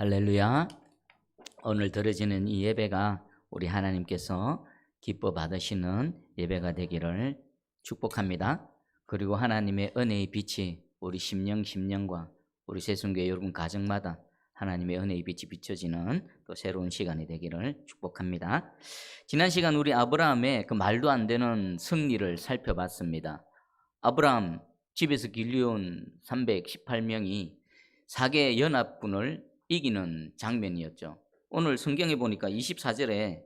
할렐루야. 오늘 드려지는 이 예배가 우리 하나님께서 기뻐 받으시는 예배가 되기를 축복합니다. 그리고 하나님의 은혜의 빛이 우리 심령 심령과 우리 세순교회 여러분 가정마다 하나님의 은혜의 빛이 비춰지는 또 새로운 시간이 되기를 축복합니다. 지난 시간 우리 아브라함의 그 말도 안 되는 승리를 살펴봤습니다. 아브라함 집에서 길리온 318명이 사개 연합군을 이기는 장면이었죠. 오늘 성경에 보니까 24절에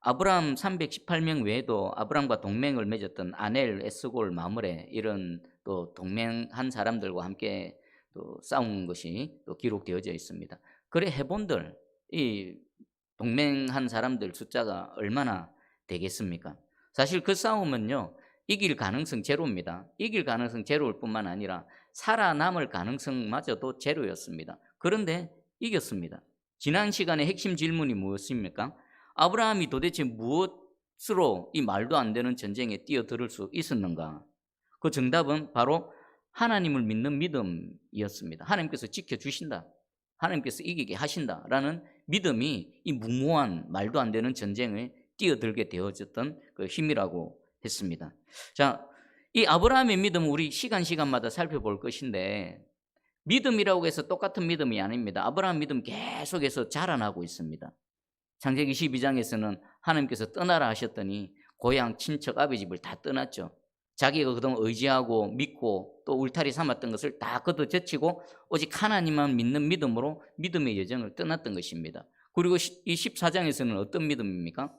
아브라함 318명 외에도 아브라함과 동맹을 맺었던 아넬, 에스골, 마므레 이런 또 동맹한 사람들과 함께 또 싸운 것이 또 기록되어져 있습니다. 그래 해본들 이 동맹한 사람들 숫자가 얼마나 되겠습니까? 사실 그 싸움은요 이길 가능성 제로입니다. 이길 가능성 제로일 뿐만 아니라 살아남을 가능성마저도 제로였습니다. 그런데 이겼습니다. 지난 시간에 핵심 질문이 무엇입니까? 아브라함이 도대체 무엇으로 이 말도 안 되는 전쟁에 뛰어들을 수 있었는가? 그 정답은 바로 하나님을 믿는 믿음이었습니다. 하나님께서 지켜주신다. 하나님께서 이기게 하신다라는 믿음이 이 무모한 말도 안 되는 전쟁에 뛰어들게 되어졌던 그 힘이라고 했습니다. 자, 이 아브라함의 믿음은 우리 시간 시간마다 살펴볼 것인데 믿음이라고 해서 똑같은 믿음이 아닙니다. 아브라함 믿음 계속해서 자라나고 있습니다. 창세기 12장에서는 하나님께서 떠나라 하셨더니 고향, 친척, 아버지 집을 다 떠났죠. 자기가 그동안 의지하고 믿고 또 울타리 삼았던 것을 다 걷어제치고 오직 하나님만 믿는 믿음으로 믿음의 여정을 떠났던 것입니다. 그리고 이 14장에서는 어떤 믿음입니까?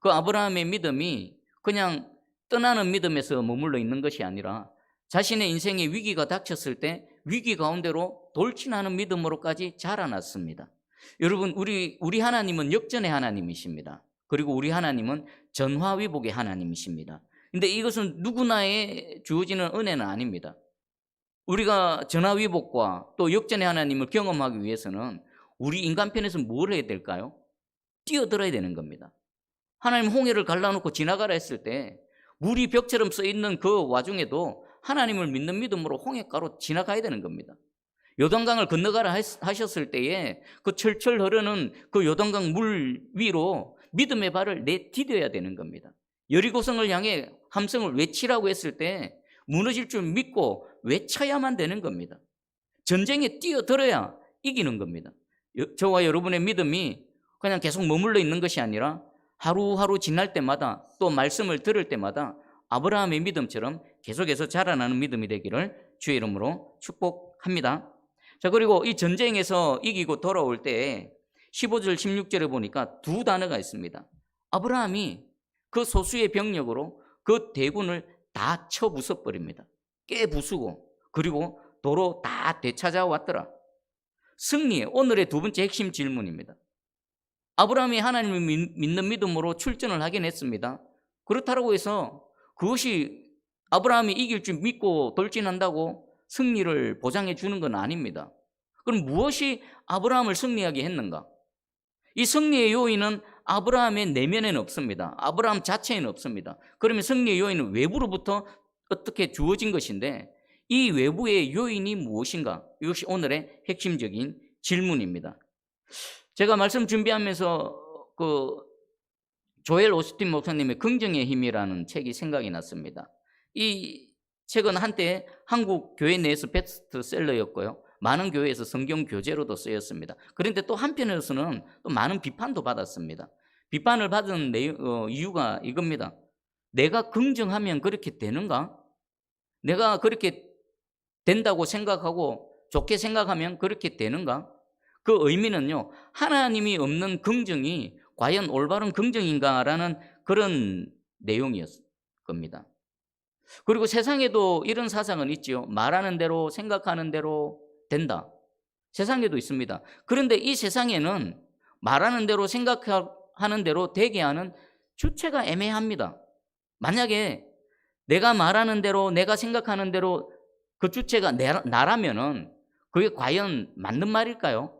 그 아브라함의 믿음이 그냥 떠나는 믿음에서 머물러 있는 것이 아니라 자신의 인생에 위기가 닥쳤을 때 위기 가운데로 돌진하는 믿음으로까지 자라났습니다. 여러분, 우리, 우리 하나님은 역전의 하나님이십니다. 그리고 우리 하나님은 전화위복의 하나님이십니다. 근데 이것은 누구나에 주어지는 은혜는 아닙니다. 우리가 전화위복과 또 역전의 하나님을 경험하기 위해서는 우리 인간편에서 뭘 해야 될까요? 뛰어들어야 되는 겁니다. 하나님 홍해를 갈라놓고 지나가라 했을 때 물이 벽처럼 써 있는 그 와중에도 하나님을 믿는 믿음으로 홍해가로 지나가야 되는 겁니다. 요단강을 건너가라 하셨을 때에 그 철철 흐르는 그 요단강 물 위로 믿음의 발을 내디뎌야 되는 겁니다. 여리고성을 향해 함성을 외치라고 했을 때 무너질 줄 믿고 외쳐야만 되는 겁니다. 전쟁에 뛰어들어야 이기는 겁니다. 저와 여러분의 믿음이 그냥 계속 머물러 있는 것이 아니라 하루하루 지날 때마다 또 말씀을 들을 때마다 아브라함의 믿음처럼 계속해서 자라나는 믿음이 되기를 주의 이름으로 축복합니다. 자, 그리고 이 전쟁에서 이기고 돌아올 때 15절, 16절에 보니까 두 단어가 있습니다. 아브라함이 그 소수의 병력으로 그 대군을 다 쳐 부숴버립니다. 깨 부수고, 그리고 도로 다 되찾아왔더라. 승리, 오늘의 두 번째 핵심 질문입니다. 아브라함이 하나님을 믿는 믿음으로 출전을 하긴 했습니다. 그렇다고 해서 그것이 아브라함이 이길 줄 믿고 돌진한다고 승리를 보장해 주는 건 아닙니다. 그럼 무엇이 아브라함을 승리하게 했는가? 이 승리의 요인은 아브라함의 내면에는 없습니다. 아브라함 자체에는 없습니다. 그러면 승리의 요인은 외부로부터 어떻게 주어진 것인데 이 외부의 요인이 무엇인가? 이것이 오늘의 핵심적인 질문입니다. 제가 말씀 준비하면서 그 조엘 오스틴 목사님의 긍정의 힘이라는 책이 생각이 났습니다. 이 책은 한때 한국 교회 내에서 베스트셀러였고요. 많은 교회에서 성경 교재로도 쓰였습니다. 그런데 또 한편에서는 또 많은 비판도 받았습니다. 비판을 받은 어, 이유가 이겁니다. 내가 긍정하면 그렇게 되는가? 내가 그렇게 된다고 생각하고 좋게 생각하면 그렇게 되는가? 그 의미는요, 하나님이 없는 긍정이 과연 올바른 긍정인가라는 그런 내용이었을 겁니다. 그리고 세상에도 이런 사상은 있지요. 말하는 대로, 생각하는 대로 된다. 세상에도 있습니다. 그런데 이 세상에는 말하는 대로, 생각하는 대로 되게 하는 주체가 애매합니다. 만약에 내가 말하는 대로, 내가 생각하는 대로 그 주체가 나라면은 그게 과연 맞는 말일까요?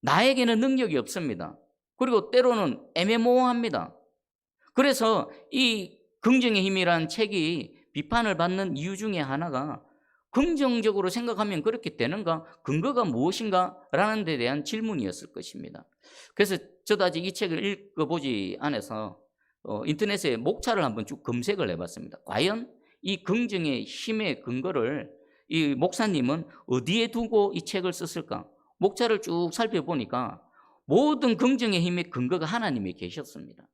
나에게는 능력이 없습니다. 그리고 때로는 애매모호합니다. 그래서 이 긍정의 힘이란 책이 비판을 받는 이유 중에 하나가 긍정적으로 생각하면 그렇게 되는가? 근거가 무엇인가? 라는 데 대한 질문이었을 것입니다. 그래서 저도 아직 이 책을 읽어보지 않아서 어, 인터넷에 목차를 한번 쭉 검색을 해봤습니다. 과연 이 긍정의 힘의 근거를 이 목사님은 어디에 두고 이 책을 썼을까? 목차를 쭉 살펴보니까 모든 긍정의 힘의 근거가 하나님에 계셨습니다.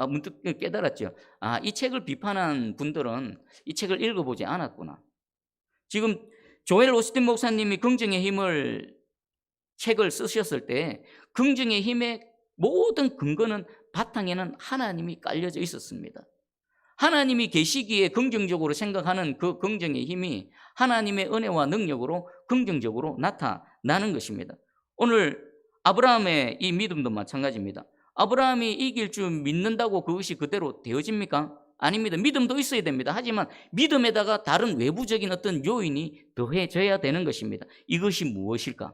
아, 문득 깨달았죠. 아, 이 책을 비판한 분들은 이 책을 읽어보지 않았구나. 지금 조엘 오스틴 목사님이 긍정의 힘을 책을 쓰셨을 때 긍정의 힘의 모든 근거는 바탕에는 하나님이 깔려져 있었습니다. 하나님이 계시기에 긍정적으로 생각하는 그 긍정의 힘이 하나님의 은혜와 능력으로 긍정적으로 나타나는 것입니다. 오늘 아브라함의 이 믿음도 마찬가지입니다. 아브라함이 이길 줄 믿는다고 그것이 그대로 되어집니까? 아닙니다. 믿음도 있어야 됩니다. 하지만 믿음에다가 다른 외부적인 어떤 요인이 더해져야 되는 것입니다. 이것이 무엇일까?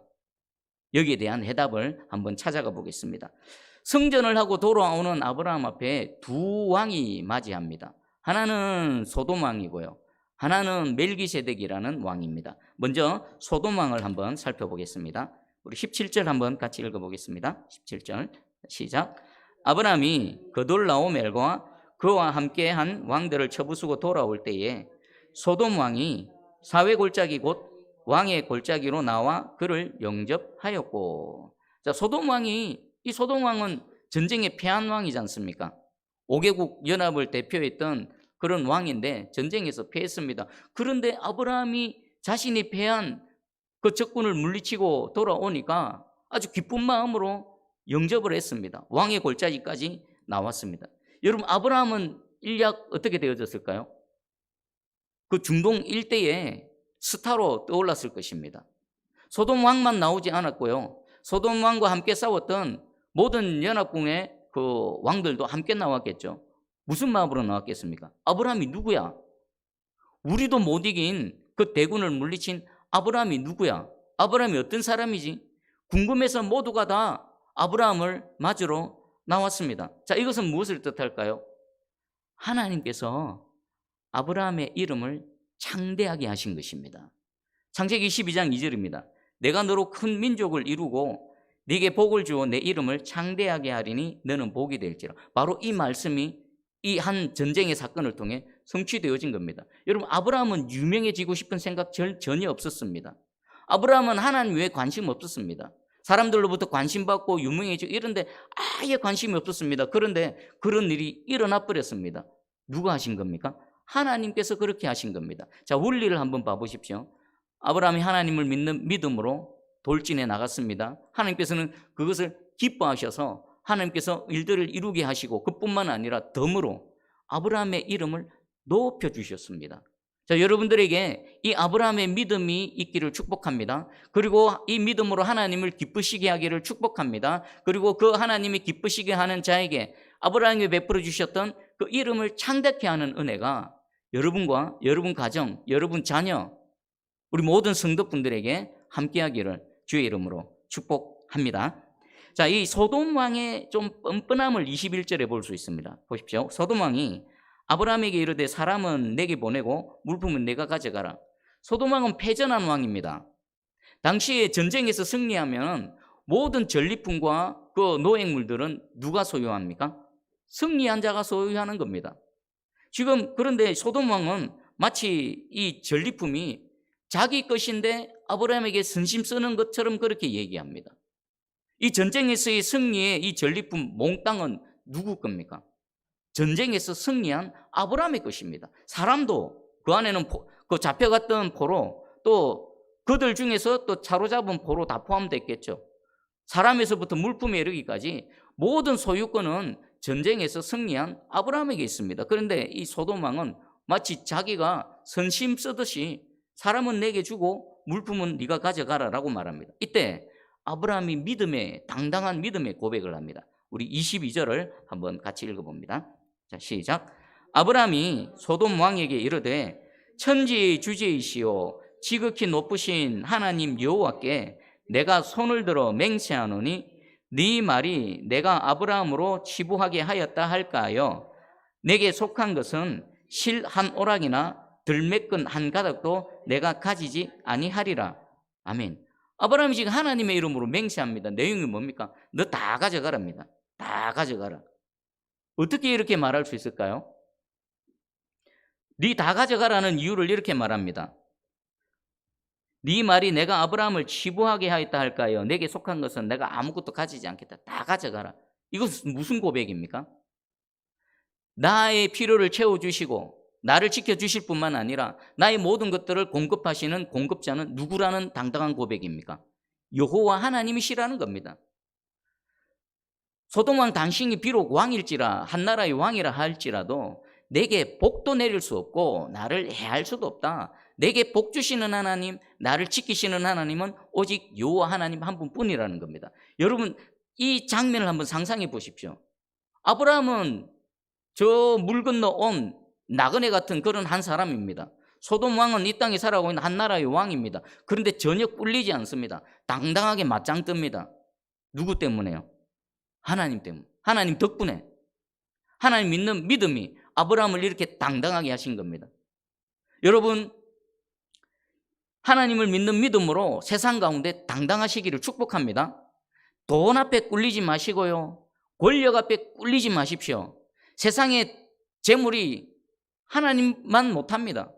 여기에 대한 해답을 한번 찾아가 보겠습니다. 성전을 하고 돌아오는 아브라함 앞에 두 왕이 맞이합니다. 하나는 소돔 왕이고요. 하나는 멜기세덱이라는 왕입니다. 먼저 소돔 왕을 한번 살펴보겠습니다. 우리 17절 한번 같이 읽어 보겠습니다. 17절 시작. 아브라함이 그돌라오멜과 그와 함께 한 왕들을 쳐부수고 돌아올 때에 소돔 왕이 사회 골짜기 곧 왕의 골짜기로 나와 그를 영접하였고. 자, 소돔 왕이 이 소돔 왕은 전쟁에 패한 왕이지 않습니까? 5개국 연합을 대표했던 그런 왕인데 전쟁에서 패했습니다. 그런데 아브라함이 자신이 패한 그 적군을 물리치고 돌아오니까 아주 기쁜 마음으로 영접을 했습니다. 왕의 골짜기까지 나왔습니다. 여러분 아브라함은 일약 어떻게 되어졌을까요? 그 중동 일대에 스타로 떠올랐을 것입니다. 소돔 왕만 나오지 않았고요. 소돔 왕과 함께 싸웠던 모든 연합궁의 그 왕들도 함께 나왔겠죠. 무슨 마음으로 나왔겠습니까? 아브라함이 누구야? 우리도 못 이긴 그 대군을 물리친 아브라함이 누구야? 아브라함이 어떤 사람이지? 궁금해서 모두가 다 아브라함을 맞으러 나왔습니다. 자, 이것은 무엇을 뜻할까요? 하나님께서 아브라함의 이름을 창대하게 하신 것입니다. 창세기 12장 2절입니다. 내가 너로 큰 민족을 이루고 네게 복을 주어 내 이름을 창대하게 하리니 너는 복이 될지라. 바로 이 말씀이 이 한 전쟁의 사건을 통해 성취되어진 겁니다. 여러분 아브라함은 유명해지고 싶은 생각 전혀 없었습니다. 아브라함은 하나님 외에 관심 없었습니다. 사람들로부터 관심받고 유명해지고 이런데 아예 관심이 없었습니다. 그런데 그런 일이 일어나 버렸습니다. 누가 하신 겁니까? 하나님께서 그렇게 하신 겁니다. 자, 원리를 한번 봐보십시오. 아브라함이 하나님을 믿는 믿음으로 돌진해 나갔습니다. 하나님께서는 그것을 기뻐하셔서 하나님께서 일들을 이루게 하시고 그뿐만 아니라 덤으로 아브라함의 이름을 높여 주셨습니다. 자, 여러분들에게 이 아브라함의 믿음이 있기를 축복합니다. 그리고 이 믿음으로 하나님을 기쁘시게 하기를 축복합니다. 그리고 그 하나님이 기쁘시게 하는 자에게 아브라함이 베풀어 주셨던 그 이름을 창대케 하는 은혜가 여러분과 여러분 가정, 여러분 자녀, 우리 모든 성도분들에게 함께하기를 주의 이름으로 축복합니다. 자, 이 소돔 왕의 좀 뻔뻔함을 21절에 볼 수 있습니다. 보십시오. 소돔 왕이 아브라함에게 이르되 사람은 내게 보내고 물품은 내가 가져가라. 소돔 왕은 패전한 왕입니다. 당시에 전쟁에서 승리하면 모든 전리품과 그 노획물들은 누가 소유합니까? 승리한 자가 소유하는 겁니다. 지금 그런데 소돔 왕은 마치 이 전리품이 자기 것인데 아브라함에게 선심 쓰는 것처럼 그렇게 얘기합니다. 이 전쟁에서의 승리의 이 전리품 몽땅은 누구 겁니까? 전쟁에서 승리한 아브라함의 것입니다. 사람도 그 안에는 포, 그 잡혀갔던 포로 또 그들 중에서 또 사로잡은 포로 다 포함됐겠죠. 사람에서부터 물품에 이르기까지 모든 소유권은 전쟁에서 승리한 아브라함에게 있습니다. 그런데 이 소돔왕은 마치 자기가 선심 쓰듯이 사람은 내게 주고 물품은 네가 가져가라라고 말합니다. 이때 아브라함이 믿음의 당당한 믿음의 고백을 합니다. 우리 22절을 한번 같이 읽어봅니다. 자, 시작. 아브라함이 소돔 왕에게 이르되 천지의 주제이시오 지극히 높으신 하나님 여호와께 내가 손을 들어 맹세하노니 네 말이 내가 아브라함으로 치부하게 하였다 할까요? 내게 속한 것은 실 한 오락이나 들매끈 한 가닥도 내가 가지지 아니하리라. 아멘. 아브라함이 지금 하나님의 이름으로 맹세합니다. 내용이 뭡니까? 너 다 가져가랍니다. 다 가져가라. 어떻게 이렇게 말할 수 있을까요? 네 다 가져가라는 이유를 이렇게 말합니다. 네 말이 내가 아브라함을 치부하게 하였다 할까요? 내게 속한 것은 내가 아무것도 가지지 않겠다. 다 가져가라. 이건 무슨 고백입니까? 나의 필요를 채워주시고 나를 지켜주실 뿐만 아니라 나의 모든 것들을 공급하시는 공급자는 누구라는 당당한 고백입니까? 여호와 하나님이시라는 겁니다. 소돔 왕 당신이 비록 왕일지라 한 나라의 왕이라 할지라도 내게 복도 내릴 수 없고 나를 해할 수도 없다. 내게 복 주시는 하나님, 나를 지키시는 하나님은 오직 여호와 하나님 한 분뿐이라는 겁니다. 여러분 이 장면을 한번 상상해 보십시오. 아브라함은 저 물 건너 온 나그네 같은 그런 한 사람입니다. 소돔 왕은 이 땅에 살아가고 있는 한 나라의 왕입니다. 그런데 전혀 꿀리지 않습니다. 당당하게 맞짱 뜹니다. 누구 때문에요? 하나님 때문에. 하나님 덕분에. 하나님 믿는 믿음이 아브라함을 이렇게 당당하게 하신 겁니다. 여러분, 하나님을 믿는 믿음으로 세상 가운데 당당하시기를 축복합니다. 돈 앞에 꿀리지 마시고요. 권력 앞에 꿀리지 마십시오. 세상의 재물이 하나님만 못합니다.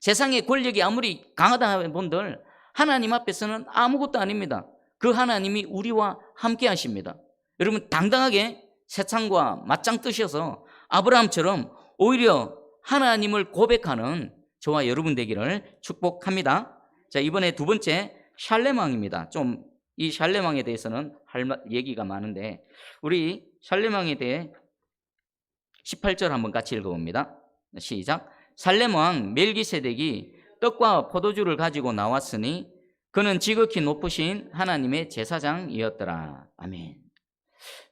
세상의 권력이 아무리 강하다 분들 하나님 앞에서는 아무것도 아닙니다. 그 하나님이 우리와 함께 하십니다. 여러분 당당하게 세상과 맞짱 뜨셔서 아브라함처럼 오히려 하나님을 고백하는 저와 여러분 되기를 축복합니다. 자 이번에 두 번째 샬레망입니다. 좀 이 샬레망에 대해서는 할 마- 얘기가 많은데 우리 샬레망에 대해 18절 한번 같이 읽어봅니다. 시작. 살렘 왕 멜기세덱이 떡과 포도주를 가지고 나왔으니 그는 지극히 높으신 하나님의 제사장이었더라. 아멘.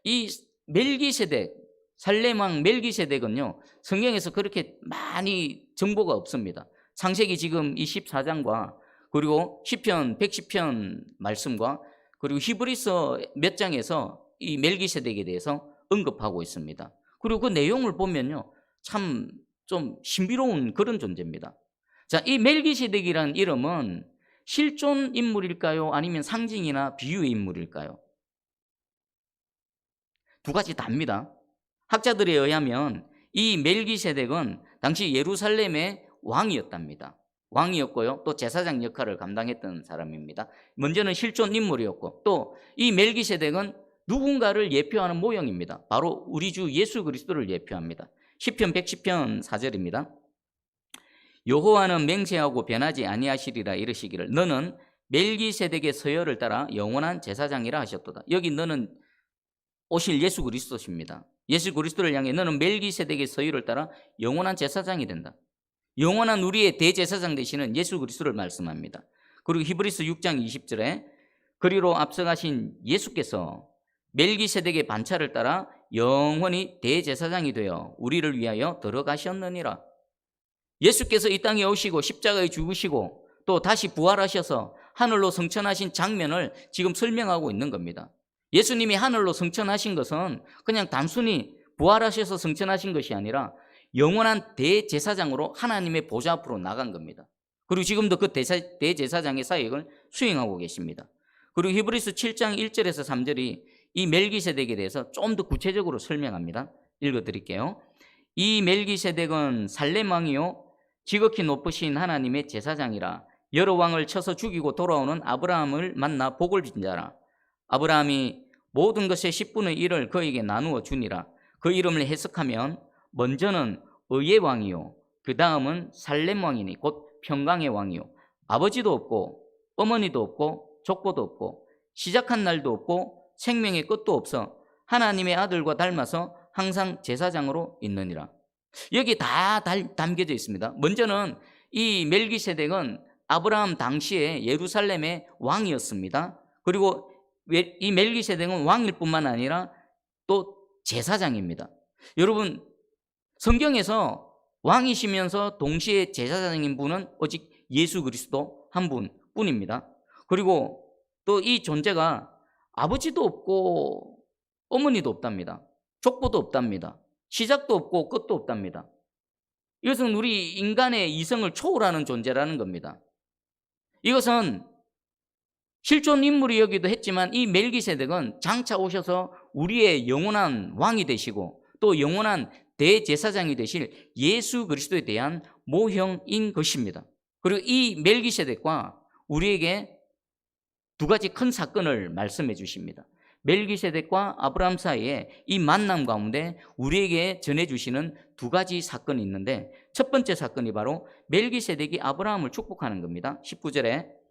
이 멜기세덱 왕 멜기세덱은요 성경에서 그렇게 많이 정보가 없습니다. 창세기 지금 이 14장과 그리고 시편 110편 말씀과 그리고 히브리서 몇 장에서 이 멜기세덱에 대해서 언급하고 있습니다. 그리고 그 내용을 보면요 참 좀 신비로운 그런 존재입니다. 자, 이 멜기세덱이라는 이름은 실존 인물일까요? 아니면 상징이나 비유의 인물일까요? 두 가지 다입니다. 학자들에 의하면 이 멜기세덱은 당시 예루살렘의 왕이었답니다. 왕이었고요. 또 제사장 역할을 감당했던 사람입니다. 먼저는 실존 인물이었고 또 이 멜기세덱은 누군가를 예표하는 모형입니다. 바로 우리 주 예수 그리스도를 예표합니다. 시편 110편 4절입니다. 여호와는 맹세하고 변하지 아니하시리라 이르시기를 너는 멜기세덱의 서열을 따라 영원한 제사장이라 하셨도다. 여기 너는 오실 예수 그리스도십니다. 예수 그리스도를 향해 너는 멜기세덱의 서열을 따라 영원한 제사장이 된다. 영원한 우리의 대제사장 되시는 예수 그리스도를 말씀합니다. 그리고 히브리서 6장 20절에 그리로 앞서가신 예수께서 멜기세덱의 반차를 따라 영원히 대제사장이 되어 우리를 위하여 들어가셨느니라. 예수께서 이 땅에 오시고 십자가에 죽으시고 또 다시 부활하셔서 하늘로 성천하신 장면을 지금 설명하고 있는 겁니다. 예수님이 하늘로 성천하신 것은 그냥 단순히 부활하셔서 성천하신 것이 아니라 영원한 대제사장으로 하나님의 보좌 앞으로 나간 겁니다. 그리고 지금도 그 대사- 대제사장의 사역을 수행하고 계십니다. 그리고 히브리서 7장 1절에서 3절이 이 멜기세덱에 대해서 좀 더 구체적으로 설명합니다. 읽어드릴게요. 이 멜기세덱은 살렘 왕이요 지극히 높으신 하나님의 제사장이라 여러 왕을 쳐서 죽이고 돌아오는 아브라함을 만나 복을 빈 자라. 아브라함이 모든 것의 10분의 1을 그에게 나누어 주니라. 그 이름을 해석하면 먼저는 의의 왕이요 그 다음은 살렘 왕이니 곧 평강의 왕이요 아버지도 없고 어머니도 없고 족보도 없고 시작한 날도 없고 생명의 끝도 없어 하나님의 아들과 닮아서 항상 제사장으로 있느니라. 여기 다 달- 담겨져 있습니다. 먼저는 이 멜기세덱은 아브라함 당시에 예루살렘의 왕이었습니다. 그리고 왜- 이 멜기세덱은 왕일 뿐만 아니라 또 제사장입니다. 여러분 성경에서 왕이시면서 동시에 제사장인 분은 오직 예수 그리스도 한 분뿐입니다. 그리고 또 이 존재가 아버지도 없고 어머니도 없답니다. 족보도 없답니다. 시작도 없고 끝도 없답니다. 이것은 우리 인간의 이성을 초월하는 존재라는 겁니다. 이것은 실존 인물이기도 했지만 이 멜기세덱은 장차 오셔서 우리의 영원한 왕이 되시고 또 영원한 대제사장이 되실 예수 그리스도에 대한 모형인 것입니다. 그리고 이 멜기세덱과 우리에게 두 가지 큰 사건을 말씀해 주십니다. 멜기세덱과 아브라함 사이에 이 만남 가운데 우리에게 전해 주시는 두 가지 사건이 있는데 첫 번째 사건이 바로 멜기세덱이 아브라함을 축복하는 겁니다. 19절에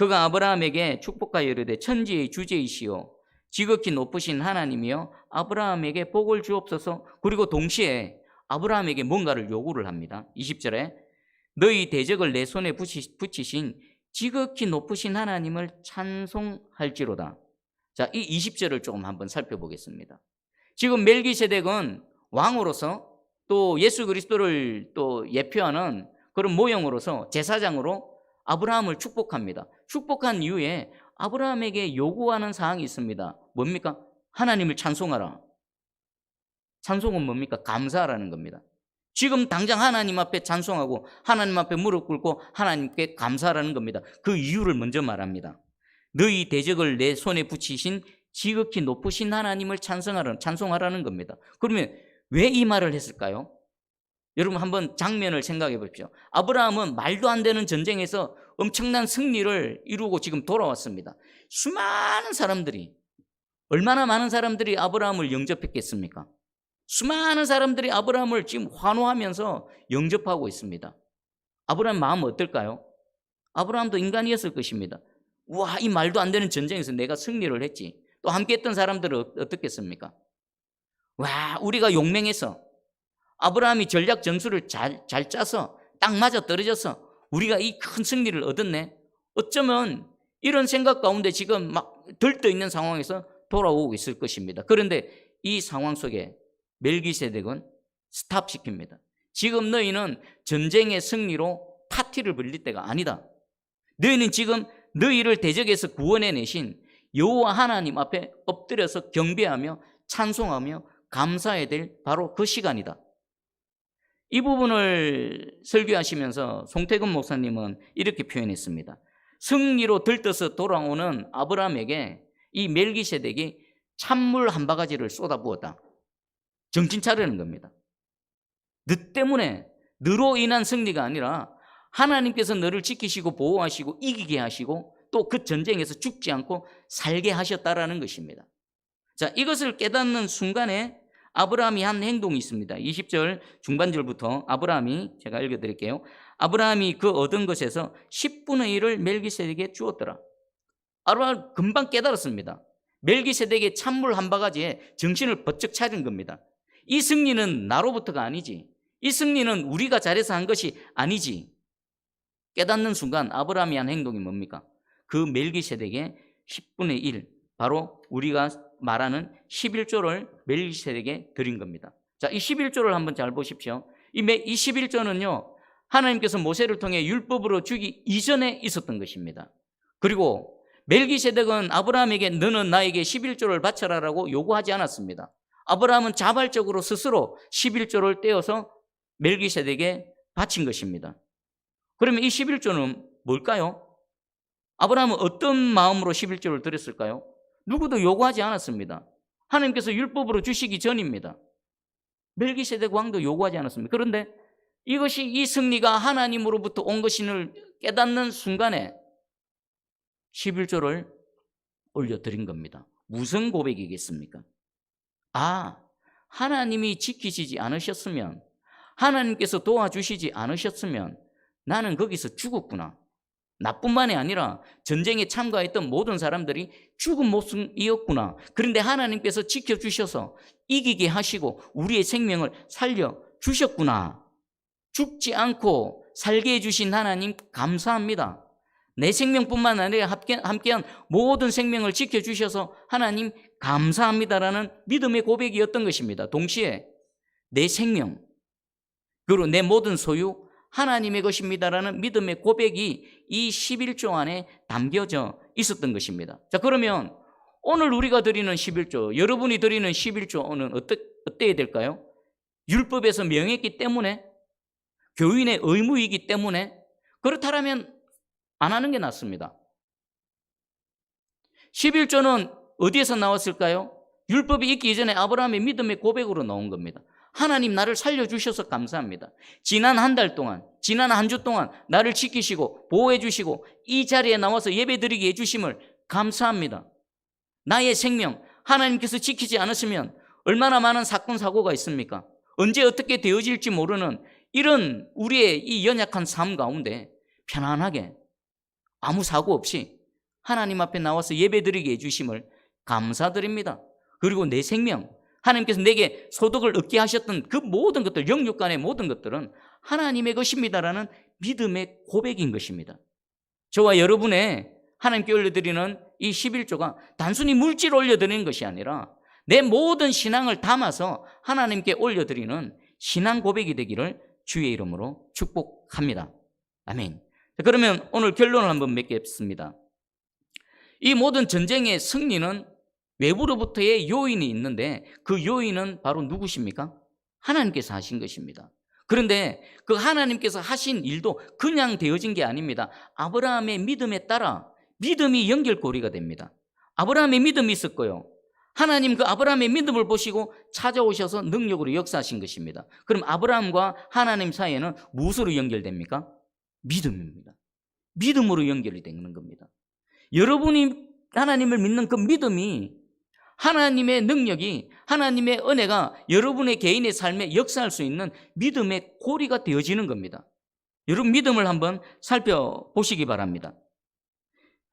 그가 아브라함에게 축복하여 이르되 천지의 주제이시요 지극히 높으신 하나님이여 아브라함에게 복을 주옵소서 그리고 동시에 아브라함에게 뭔가를 요구를 합니다. 20절에 너희 대적을 내 손에 붙이, 붙이신 지극히 높으신 하나님을 찬송할지로다. 자, 이 20절을 조금 한번 살펴보겠습니다. 지금 멜기세덱은 왕으로서 또 예수 그리스도를 또 예표하는 그런 모형으로서 제사장으로 아브라함을 축복합니다. 축복한 이후에 아브라함에게 요구하는 사항이 있습니다. 뭡니까? 하나님을 찬송하라. 찬송은 뭡니까? 감사하라는 겁니다. 지금 당장 하나님 앞에 찬송하고 하나님 앞에 무릎 꿇고 하나님께 감사하라는 겁니다. 그 이유를 먼저 말합니다. 너희 대적을 내 손에 붙이신 지극히 높으신 하나님을 찬송하라, 찬송하라는 겁니다. 그러면 왜 이 말을 했을까요? 여러분 한번 장면을 생각해 보십시오. 아브라함은 말도 안 되는 전쟁에서 엄청난 승리를 이루고 지금 돌아왔습니다. 수많은 사람들이 얼마나 많은 사람들이 아브라함을 영접했겠습니까? 수많은 사람들이 아브라함을 지금 환호하면서 영접하고 있습니다. 아브라함 마음 어떨까요? 아브라함도 인간이었을 것입니다. 와, 이 말도 안 되는 전쟁에서 내가 승리를 했지. 또 함께 했던 사람들은 어- 어떻겠습니까? 와, 우리가 용맹해서 아브라함이 전략 전술을 잘, 잘 짜서 딱 맞아 떨어져서 우리가 이 큰 승리를 얻었네. 어쩌면 이런 생각 가운데 지금 막 들떠 있는 상황에서 돌아오고 있을 것입니다. 그런데 이 상황 속에 멜기세덱은 스탑시킵니다. 지금 너희는 전쟁의 승리로 파티를 벌릴 때가 아니다. 너희는 지금 너희를 대적에서 구원해 내신 여호와 하나님 앞에 엎드려서 경배하며 찬송하며 감사해야 될 바로 그 시간이다. 이 부분을 설교하시면서 송태근 목사님은 이렇게 표현했습니다. 승리로 들떠서 돌아오는 아브라함에게 이 멜기세덱이 찬물 한 바가지를 쏟아부었다. 정신 차리는 겁니다. 너 때문에 너로 인한 승리가 아니라 하나님께서 너를 지키시고 보호하시고 이기게 하시고 또 그 전쟁에서 죽지 않고 살게 하셨다라는 것입니다. 자, 이것을 깨닫는 순간에 아브라함이 한 행동이 있습니다. 20절 중반절부터 아브라함이 제가 읽어 드릴게요. 아브라함이 그 얻은 것에서 10분의 1을 멜기세덱에게 주었더라. 아브라함 금방 깨달았습니다. 멜기세덱의 찬물 한 바가지에 정신을 번쩍 차린 겁니다. 이 승리는 나로부터가 아니지. 이 승리는 우리가 잘해서 한 것이 아니지. 깨닫는 순간 아브라함이 한 행동이 뭡니까? 그 멜기세덱의 10분의 1, 바로 우리가 말하는 11조를 멜기세덱에 드린 겁니다. 자, 이 11조를 한번 잘 보십시오. 이, 멜- 이 11조는요, 하나님께서 모세를 통해 율법으로 주기 이전에 있었던 것입니다. 그리고 멜기세덱은 아브라함에게 너는 나에게 11조를 바쳐라라고 요구하지 않았습니다. 아브라함은 자발적으로 스스로 11조를 떼어서 멜기세덱에 바친 것입니다. 그러면 이 11조는 뭘까요? 아브라함은 어떤 마음으로 11조를 드렸을까요? 누구도 요구하지 않았습니다. 하나님께서 율법으로 주시기 전입니다. 멜기세덱 왕도 요구하지 않았습니다. 그런데 이것이 이 승리가 하나님으로부터 온 것임을 깨닫는 순간에 11조를 올려드린 겁니다. 무슨 고백이겠습니까? 아, 하나님이 지키시지 않으셨으면, 하나님께서 도와주시지 않으셨으면 나는 거기서 죽었구나. 나뿐만이 아니라 전쟁에 참가했던 모든 사람들이 죽은 모습이었구나. 그런데 하나님께서 지켜주셔서 이기게 하시고 우리의 생명을 살려주셨구나. 죽지 않고 살게 해주신 하나님 감사합니다. 내 생명뿐만 아니라 함께, 함께한 모든 생명을 지켜주셔서 하나님 감사합니다라는 믿음의 고백이었던 것입니다. 동시에 내 생명, 그리고 내 모든 소유, 하나님의 것입니다라는 믿음의 고백이 이 11조 안에 담겨져 있었던 것입니다. 자, 그러면 오늘 우리가 드리는 11조, 여러분이 드리는 11조는 어떠, 어때야 될까요? 율법에서 명했기 때문에 교인의 의무이기 때문에 그렇다면 안 하는 게 낫습니다. 11조는 어디에서 나왔을까요? 율법이 있기 이전에 아브라함의 믿음의 고백으로 나온 겁니다. 하나님 나를 살려주셔서 감사합니다. 지난 한 달 동안, 지난 한 주 동안 나를 지키시고 보호해 주시고 이 자리에 나와서 예배 드리게 해주심을 감사합니다. 나의 생명, 하나님께서 지키지 않으시면 얼마나 많은 사건, 사고가 있습니까? 언제 어떻게 되어질지 모르는 이런 우리의 이 연약한 삶 가운데 편안하게 아무 사고 없이 하나님 앞에 나와서 예배 드리게 해주심을 감사드립니다. 그리고 내 생명, 하나님께서 내게 소득을 얻게 하셨던 그 모든 것들, 영육 간의 모든 것들은 하나님의 것입니다라는 믿음의 고백인 것입니다. 저와 여러분의 하나님께 올려드리는 이 11조가 단순히 물질 올려드리는 것이 아니라 내 모든 신앙을 담아서 하나님께 올려드리는 신앙 고백이 되기를 주의 이름으로 축복합니다. 아멘. 자, 그러면 오늘 결론을 한번 맺겠습니다. 이 모든 전쟁의 승리는 외부로부터의 요인이 있는데 그 요인은 바로 누구십니까? 하나님께서 하신 것입니다. 그런데 그 하나님께서 하신 일도 그냥 되어진 게 아닙니다. 아브라함의 믿음에 따라 믿음이 연결고리가 됩니다. 아브라함의 믿음이 있었고요. 하나님 그 아브라함의 믿음을 보시고 찾아오셔서 능력으로 역사하신 것입니다. 그럼 아브라함과 하나님 사이에는 무엇으로 연결됩니까? 믿음입니다. 믿음으로 연결이 되는 겁니다. 여러분이 하나님을 믿는 그 믿음이 하나님의 능력이 하나님의 은혜가 여러분의 개인의 삶에 역사할 수 있는 믿음의 고리가 되어지는 겁니다. 여러분 믿음을 한번 살펴보시기 바랍니다.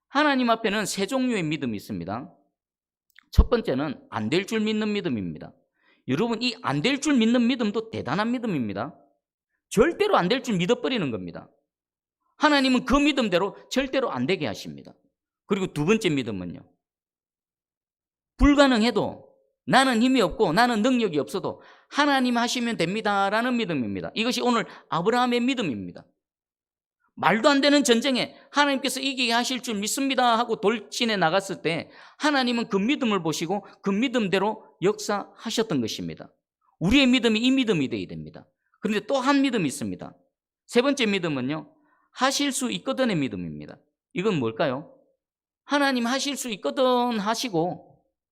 하나님 앞에는 세 종류의 믿음이 있습니다. 첫 번째는 안 될 줄 믿는 믿음입니다. 여러분 이 안 될 줄 믿는 믿음도 대단한 믿음입니다. 절대로 안 될 줄 믿어버리는 겁니다. 하나님은 그 믿음대로 절대로 안 되게 하십니다. 그리고 두 번째 믿음은요. 불가능해도 나는 힘이 없고 나는 능력이 없어도 하나님 하시면 됩니다라는 믿음입니다. 이것이 오늘 아브라함의 믿음입니다. 말도 안 되는 전쟁에 하나님께서 이기게 하실 줄 믿습니다 하고 돌진해 나갔을 때 하나님은 그 믿음을 보시고 그 믿음대로 역사하셨던 것입니다. 우리의 믿음이 이 믿음이 되어야 됩니다. 그런데 또 한 믿음이 있습니다. 세 번째 믿음은요. 하실 수 있거든의 믿음입니다. 이건 뭘까요? 하나님 하실 수 있거든 하시고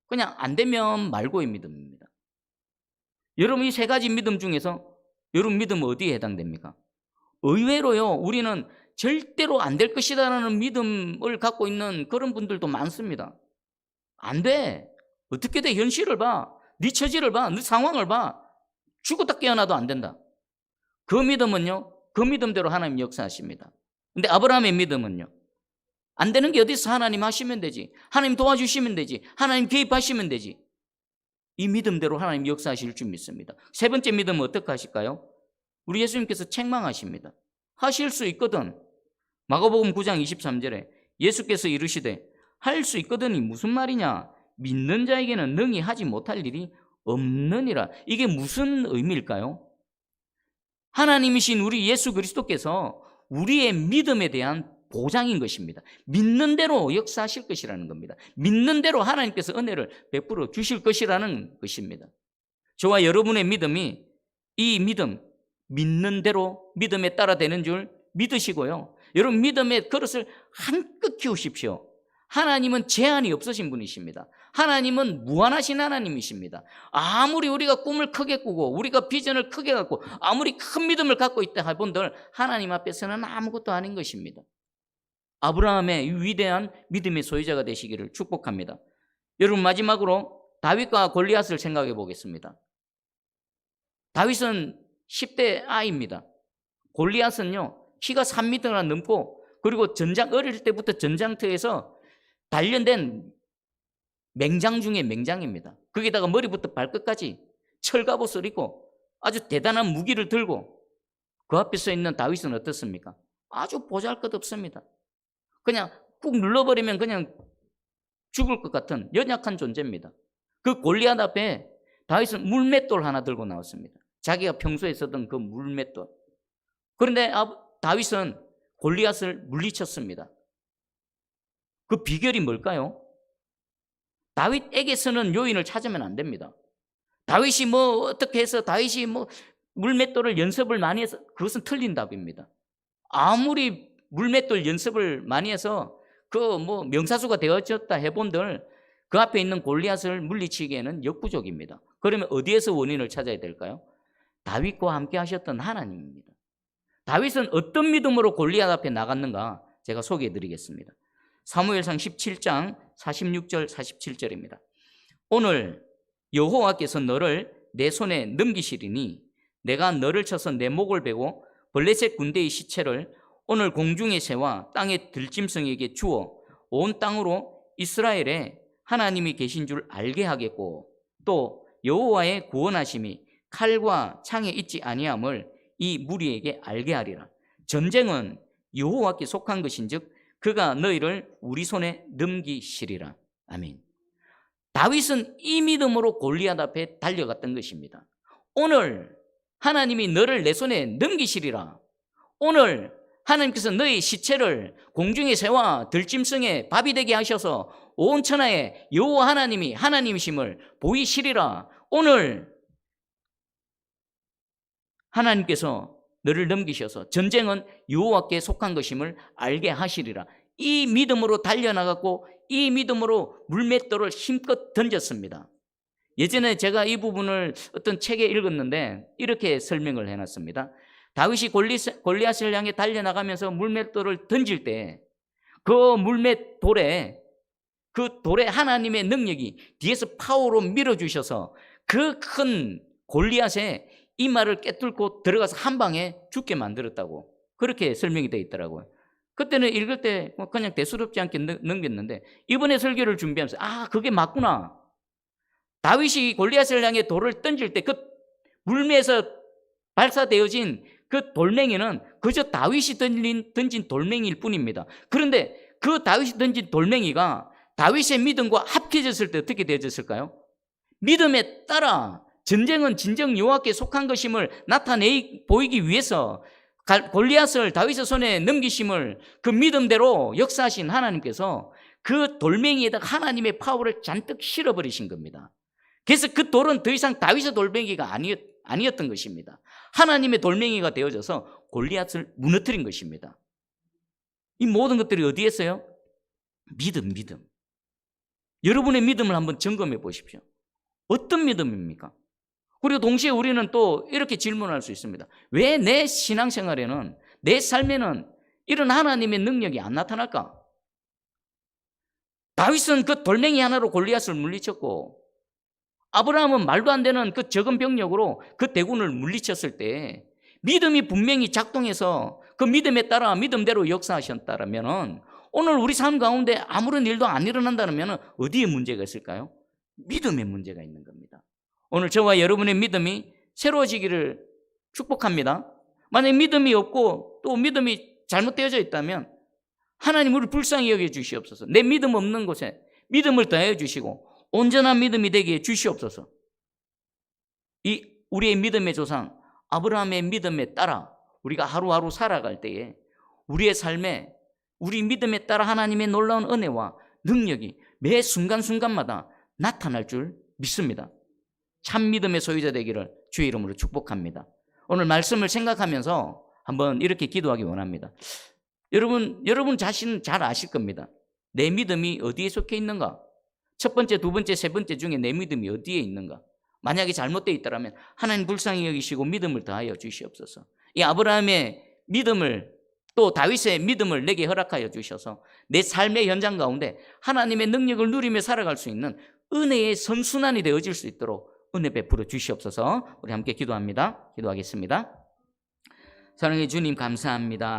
그냥 안 되면 말고의 믿음입니다. 여러분 이 세 가지 믿음 중에서 여러분 믿음 어디에 해당됩니까? 의외로요, 우리는 절대로 안 될 것이다라는 믿음을 갖고 있는 그런 분들도 많습니다. 안 돼. 어떻게 돼? 현실을 봐. 네 처지를 봐. 네 상황을 봐. 죽었다 깨어나도 안 된다. 그 믿음은요, 그 믿음대로 하나님 역사하십니다. 근데 아브라함의 믿음은요, 안 되는 게 어디서 하나님 하시면 되지. 하나님 도와주시면 되지. 하나님 개입하시면 되지. 이 믿음대로 하나님 역사하실 줄 믿습니다. 세 번째 믿음은 어떻게 하실까요? 우리 예수님께서 책망하십니다. 하실 수 있거든. 마가복음 9장 23절에 예수께서 이르시되 할 수 있거든이 무슨 말이냐? 믿는 자에게는 능히 하지 못할 일이 없느니라. 이게 무슨 의미일까요? 하나님이신 우리 예수 그리스도께서 우리의 믿음에 대한 보장인 것입니다. 믿는 대로 역사하실 것이라는 겁니다. 믿는 대로 하나님께서 은혜를 베풀어 주실 것이라는 것입니다. 저와 여러분의 믿음이 이 믿음, 믿는 대로 믿음에 따라 되는 줄 믿으시고요. 여러분 믿음의 그릇을 한껏 키우십시오. 하나님은 제한이 없으신 분이십니다. 하나님은 무한하신 하나님이십니다. 아무리 우리가 꿈을 크게 꾸고 우리가 비전을 크게 갖고 아무리 큰 믿음을 갖고 있다 할분들 하나님 앞에서는 아무것도 아닌 것입니다. 아브라함의 위대한 믿음의 소유자가 되시기를 축복합니다. 여러분 마지막으로 다윗과 골리앗을 생각해 보겠습니다. 다윗은 10대 아이입니다. 골리앗은요 키가 3m나 넘고 그리고 전장 어릴 때부터 전장터에서 단련된 맹장 중에 맹장입니다. 거기다가 머리부터 발끝까지 철갑옷을 입고 아주 대단한 무기를 들고 그 앞에 서 있는 다윗은 어떻습니까? 아주 보잘것없습니다. 그냥 꾹 눌러버리면 그냥 죽을 것 같은 연약한 존재입니다. 그 골리앗 앞에 다윗은 물맷돌 하나 들고 나왔습니다. 자기가 평소에 쓰던 그 물맷돌. 그런데 다윗은 골리앗을 물리쳤습니다. 그 비결이 뭘까요? 다윗에게 서는 요인을 찾으면 안 됩니다. 다윗이 뭐 어떻게 해서 다윗이 뭐 물맷돌을 연습을 많이 해서 그것은 틀린 답입니다. 아무리 물맷돌 연습을 많이 해서 그 뭐 명사수가 되어졌다 해본들 그 앞에 있는 골리앗을 물리치기에는 역부족입니다. 그러면 어디에서 원인을 찾아야 될까요? 다윗과 함께 하셨던 하나님입니다. 다윗은 어떤 믿음으로 골리앗 앞에 나갔는가 제가 소개해 드리겠습니다. 사무엘상 17장 46절 47절입니다. 오늘 여호와께서 너를 내 손에 넘기시리니 내가 너를 쳐서 내 목을 베고 블레셋 군대의 시체를 오늘 공중의 새와 땅의 들짐승에게 주어 온 땅으로 이스라엘에 하나님이 계신 줄 알게 하겠고 또 여호와의 구원하심이 칼과 창에 있지 아니함을 이 무리에게 알게 하리라. 전쟁은 여호와께 속한 것인즉 그가 너희를 우리 손에 넘기시리라. 아멘. 다윗은 이 믿음으로 골리앗 앞에 달려갔던 것입니다. 오늘 하나님이 너를 내 손에 넘기시리라. 오늘 하나님께서 너의 시체를 공중의 새와 들짐승의 밥이 되게 하셔서 온 천하에 여호와 하나님이 하나님이심을 보이시리라. 오늘 하나님께서 너를 넘기셔서 전쟁은 여호와께 속한 것임을 알게 하시리라. 이 믿음으로 달려나갔고 이 믿음으로 물맷돌을 힘껏 던졌습니다. 예전에 제가 이 부분을 어떤 책에 읽었는데 이렇게 설명을 해놨습니다. 다윗이 골리- 골리앗을 향해 달려나가면서 물맷돌을 던질 때 그 물맷돌에 그 돌에 하나님의 능력이 뒤에서 파워로 밀어주셔서 그 큰 골리앗의 이마를 깨뚫고 들어가서 한 방에 죽게 만들었다고 그렇게 설명이 되어 있더라고요. 그때는 읽을 때뭐 그냥 대수롭지 않게 넘- 넘겼는데 이번에 설교를 준비하면서 아 그게 맞구나. 다윗이 골리앗을 향해 돌을 던질 때 그 물매에서 발사되어진 그 돌멩이는 그저 다윗이 던진, 던진 돌멩이일 뿐입니다. 그런데 그 다윗이 던진 돌멩이가 다윗의 믿음과 합해졌을 때 어떻게 되어졌을까요? 믿음에 따라 전쟁은 진정 여호와께 속한 것임을 나타내 보이기 위해서 갈- 골리앗을 다윗의 손에 넘기심을 그 믿음대로 역사하신 하나님께서 그 돌멩이에다 하나님의 파워를 잔뜩 실어버리신 겁니다. 그래서 그 돌은 더 이상 다윗의 돌멩이가 아니었, 아니었던 것입니다. 하나님의 돌멩이가 되어져서 골리앗을 무너뜨린 것입니다. 이 모든 것들이 어디에서요? 믿음, 믿음. 여러분의 믿음을 한번 점검해 보십시오. 어떤 믿음입니까? 그리고 동시에 우리는 또 이렇게 질문할 수 있습니다. 왜 내 신앙생활에는, 내 삶에는 이런 하나님의 능력이 안 나타날까? 다윗은 그 돌멩이 하나로 골리앗을 물리쳤고, 아브라함은 말도 안 되는 그 적은 병력으로 그 대군을 물리쳤을 때 믿음이 분명히 작동해서 그 믿음에 따라 믿음대로 역사하셨다면 오늘 우리 삶 가운데 아무런 일도 안 일어난다면 어디에 문제가 있을까요? 믿음에 문제가 있는 겁니다. 오늘 저와 여러분의 믿음이 새로워지기를 축복합니다. 만약 믿음이 없고 또 믿음이 잘못되어져 있다면 하나님 우리 불쌍히 여겨 주시옵소서. 내 믿음 없는 곳에 믿음을 더해 주시고 온전한 믿음이 해 주시옵소서. 이 우리의 믿음의 조상 아브라함의 믿음에 따라 우리가 하루하루 살아갈 때에 우리의 삶에 우리 믿음에 따라 하나님의 놀라운 은혜와 능력이 매 순간순간마다 나타날 줄 믿습니다. 참 믿음의 소유자 되기를 주의 이름으로 축복합니다. 오늘 말씀을 생각하면서 한번 이렇게 기도하기 원합니다. 여러분, 여러분 자신 잘 아실 겁니다. 내 믿음이 어디에 속해 있는가? 첫 번째, 두 번째, 세 번째 중에 내 믿음이 어디에 있는가? 만약에 잘못되어 있다면 하나님 불쌍히 여기시고 믿음을 더하여 주시옵소서. 이 아브라함의 믿음을 또 다윗의 믿음을 내게 허락하여 주셔서 내 삶의 현장 가운데 하나님의 능력을 누리며 살아갈 수 있는 은혜의 선순환이 되어질 수 있도록 은혜 베풀어 주시옵소서. 우리 함께 기도합니다. 기도하겠습니다. 사랑의 주님 감사합니다.